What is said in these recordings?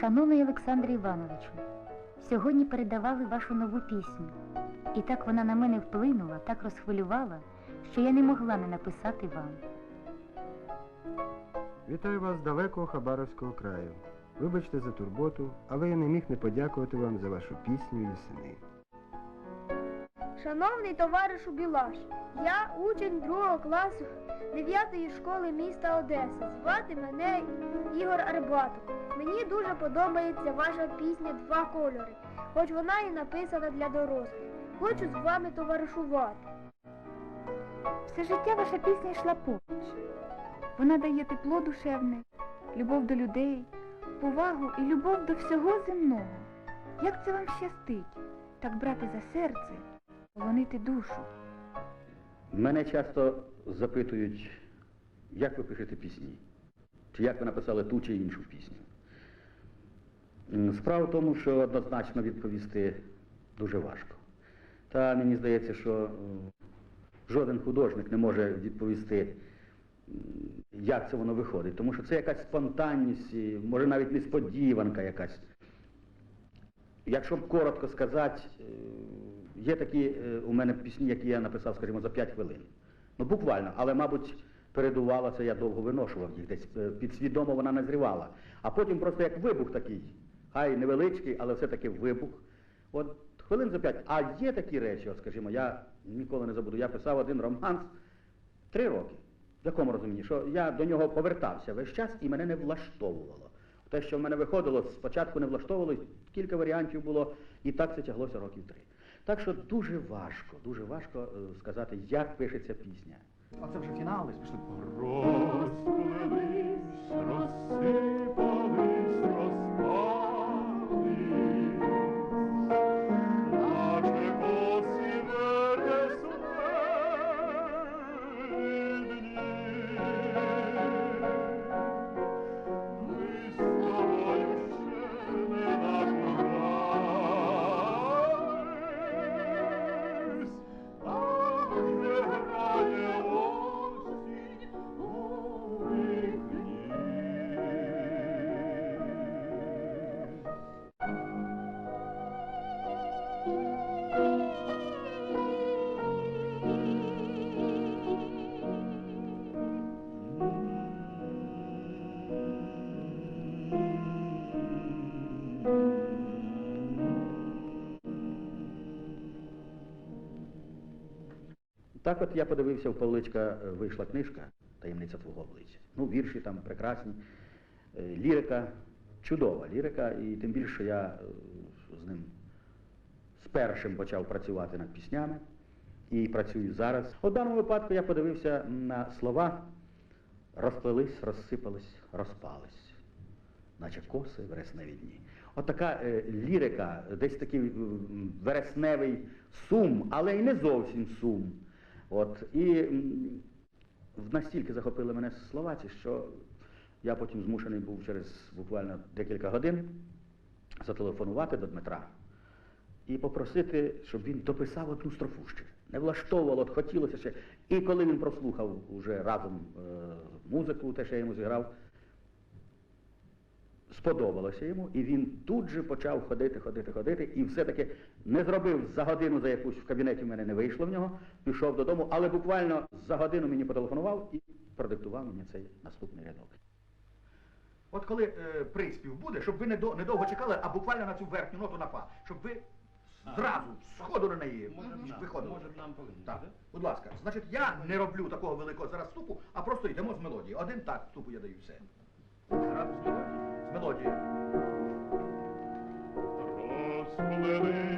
Шановний Олександр Івановичу, сьогодні передавали вашу нову пісню. І так вона на мене вплинула, так розхвилювала, що я не могла не написати вам. Вітаю вас з далекого Хабаровського краю. Вибачте за турботу, але я не міг не подякувати вам за вашу пісню Лісини. Шановний товаришу Білаш, я учень другого класу 9 школи міста Одеси. Звати мене Ігор Арбатов. Мені дуже подобається ваша пісня Два кольори, хоч вона і написана для дорослих. Хочу з вами товаришувати. Все життя ваша пісня йшла поруч. Вона дає тепло душевне, любов до людей, повагу і любов до всього земного. Як це вам щастить, так брати за серце, полонити душу? Мене часто запитують, як ви пишете пісні, чи як ви написали ту чи іншу пісню. Справа в тому, що однозначно відповісти дуже важко. Та мені здається, що жоден художник не може відповісти, як це воно виходить, тому що це якась спонтанність, може навіть несподіванка якась. Якщо коротко сказати, є такі е, у мене пісні, які я написав, скажімо, за 5 хвилин. Ну, буквально, але, мабуть, передувало це, я довго виношував їх десь, е, підсвідомо вона назрівала. А потім просто як вибух такий, хай невеличкий, але все-таки вибух. От хвилин за п'ять. А є такі речі, от, скажімо, я ніколи не забуду, я писав один романс три роки. В якому розумінні? Що я до нього повертався весь час і мене не влаштовувало. Те, що в мене виходило, спочатку не влаштовувало, кілька варіантів було, і так це тяглося років три. Так що дуже важко, дуже важко е, сказати, як пишеться пісня. А це вже фінали спішли пішли. Так от я подивився в Павличка, е, вийшла книжка Таємниця твого обличчя. Ну, вірші там прекрасні, е, лірика, чудова лірика, і тим більше я е, з ним з першим почав працювати над піснями і працюю зараз. У даному випадку я подивився на слова розплились, розсипались, розпались, наче коси вересневі дні. От така е, лірика, десь такий вересневий сум, але й не зовсім сум. От, і настільки захопили мене словаці, що я потім змушений був через буквально декілька годин зателефонувати до Дмитра і попросити, щоб він дописав одну строфу ще. Не влаштовувало, от хотілося ще. І коли він прослухав уже разом е, музику, те, що я йому зіграв, сподобалося йому, і він тут же почав ходити, ходити, ходити, і все-таки не зробив за годину, за якусь в кабінеті в мене не вийшло в нього, пішов додому, але буквально за годину мені потелефонував і продиктував мені цей наступний рядок. От коли е, приспів буде, щоб ви не до- недовго чекали, а буквально на цю верхню ноту на фа, щоб ви зразу, сходу на неї виходили. Може, нам Так, будь ласка. Значить, я не роблю такого великого зараз вступу, а просто йдемо з мелодії. Один так вступу я даю все. Зразу з мелодії. Мелодії. Розплелись,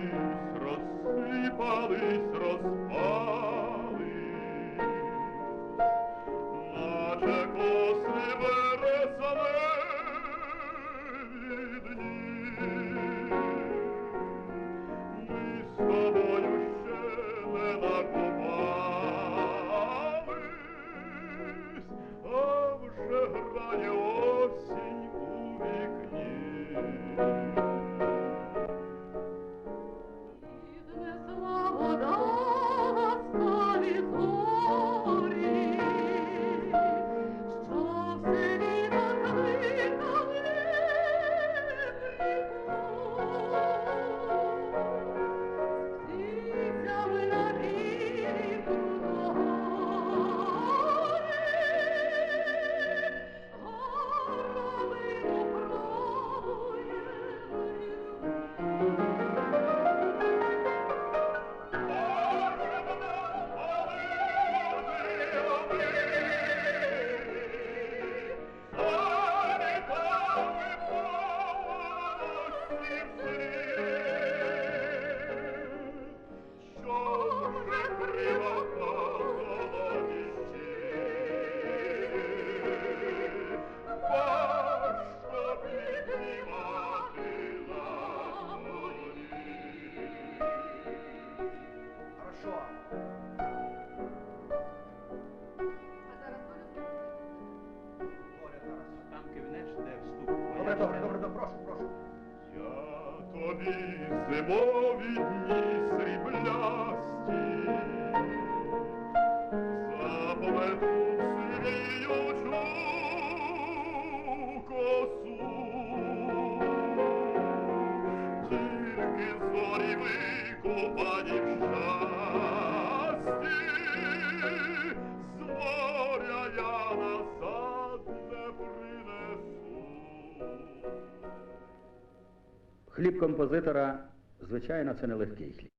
Хліб композитора, звичайно, це не легкий хліб,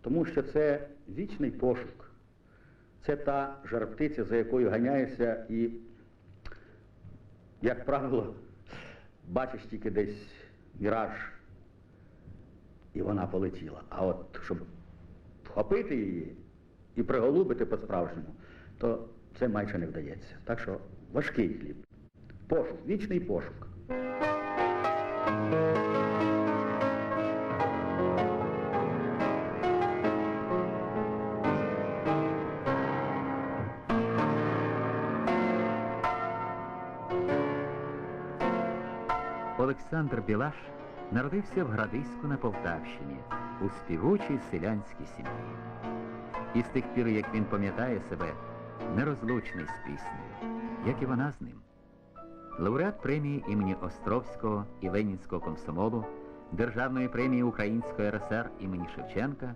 тому що це вічний пошук. Це та жар-птиця, за якою ганяєшся і, як правило, бачиш тільки десь міраж, і вона полетіла. А от щоб вхопити її і приголубити по-справжньому, то це майже не вдається. Так що важкий хліб. Пошук, вічний пошук. Олександр Білаш народився в Градиську на Полтавщині у співучій селянській сім'ї. І з тих пір, як він пам'ятає себе, нерозлучний з піснею, як і вона з ним. Лауреат премії імені Островського і Ленінського комсомолу, Державної премії Української РСР імені Шевченка,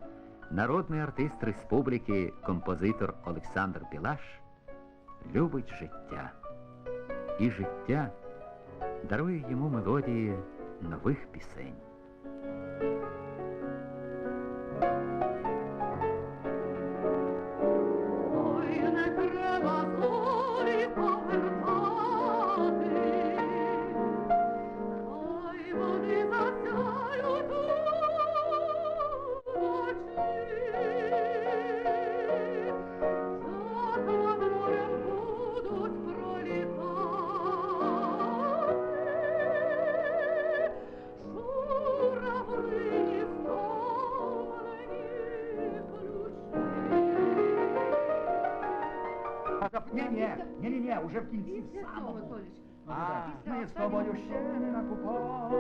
народний артист республіки, композитор Олександр Білаш любить життя. І життя дарує йому мелодії нових пісень. Не-не, не-не-не, уже в кінці в самому. А ми з тобою ще не накупали.